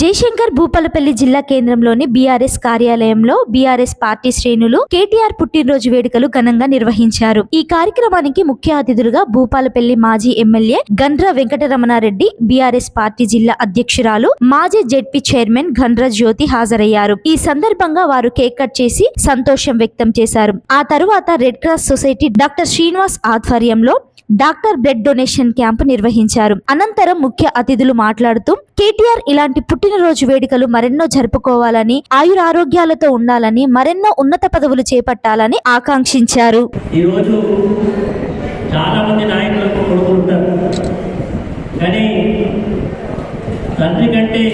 జయశంకర్ భూపాలపల్లి జిల్లా కేంద్రంలోని బీఆర్ఎస్ కార్యాలయంలో బీఆర్ఎస్ పార్టీ శ్రేణులు కేటీఆర్ పుట్టినరోజు వేడుకలు ఘనంగా నిర్వహించారు. ఈ కార్యక్రమానికి ముఖ్య అతిథులుగా భూపాలపల్లి మాజీ MLA Gandra Venkataramana Reddy BRS party జిల్లా అధ్యక్షురాలు మాజీ జెడ్పీ చైర్మన్ గండ్ర జ్యోతి హాజరయ్యారు. ఈ సందర్భంగా వారు కేక్ కట్ చేసి సంతోషం వ్యక్తం చేశారు. ఆ తరువాత red cross society doctor Srinivas ఆధ్వర్యంలో డాక్టర్ బ్లడ్ డొనేషన్ క్యాంపు నిర్వహించారు. అనంతరం ముఖ్య అతిథులు మాట్లాడుతూ కేటీఆర్ ఇలాంటి పుట్టినరోజు వేడుకలు మరెన్నో జరుపుకోవాలని ఆయురారోగ్యాలతో ఉండాలని మరెన్నో ఉన్నత పదవులు చేపట్టాలని ఆకాంక్షించారు. ఈరోజు చాలామంది నాయకులకు కొడుకుంటారు. కానీ తండ్రి కంటే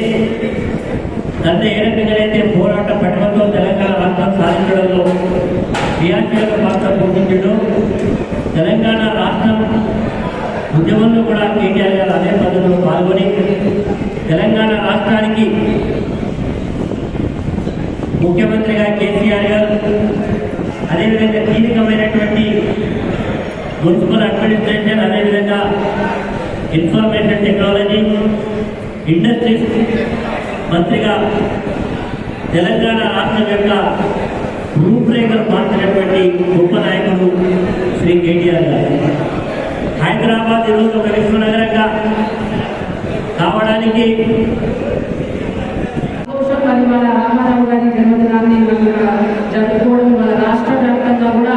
తండ్రి ఏ రకంగానైతే పోరాట పట్టణంలో తెలంగాణ రాష్ట్రం సాధించడంలో క్రియాశీలక పాత్ర పోషించడం తెలంగాణ రాష్ట్రం ఉద్యమంలో కూడా కేటీఆర్ గారు అదే పద్ధతిలో పాల్గొని తెలంగాణ రాష్ట్రానికి ముఖ్యమంత్రిగా కేసీఆర్ గారు అదేవిధంగా కీలకమైనటువంటి మున్సిపల్ అడ్మినిస్ట్రేషన్ అదేవిధంగా ఇన్ఫర్మేషన్ టెక్నాలజీ ఇండస్ట్రీస్ మంత్రిగా తెలంగాణ రాష్ట్రం యొక్క రూపురేఖలు మార్చినటువంటి గొప్ప నాయకుడు శ్రీ కేటీఆర్ గారు. హైదరాబాద్ ఈరోజు ఒక విశ్వనగరంగా కావడానికి మన రామారావు గారి జన్మదినాన్ని జరుపుకోవడం మన రాష్ట్ర వ్యాప్తంగా కూడా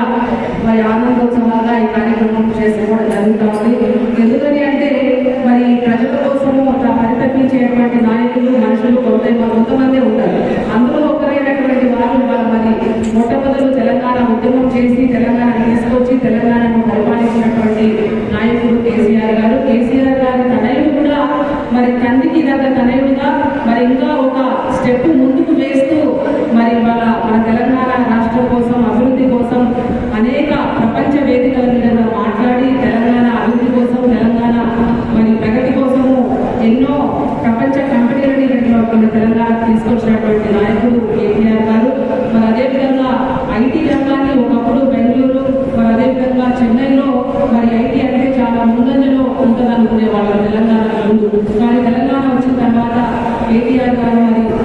తల్లిదండ్రుల తనయుడిగా మరి ఇంకా ఒక స్టెప్ ముందుకు వేస్తూ మరి వాళ్ళ మన తెలంగాణ రాష్ట్రం కోసం అభివృద్ధి కోసం అనేక ప్రపంచ వేదికల మీద మాట్లాడి తెలంగాణ అభివృద్ధి కోసం తెలంగాణ మరి ప్రగతి కోసము ఎన్నో ప్రపంచ కంపెనీలని మన తెలంగాణ తీసుకొచ్చినటువంటి నాయకులు María.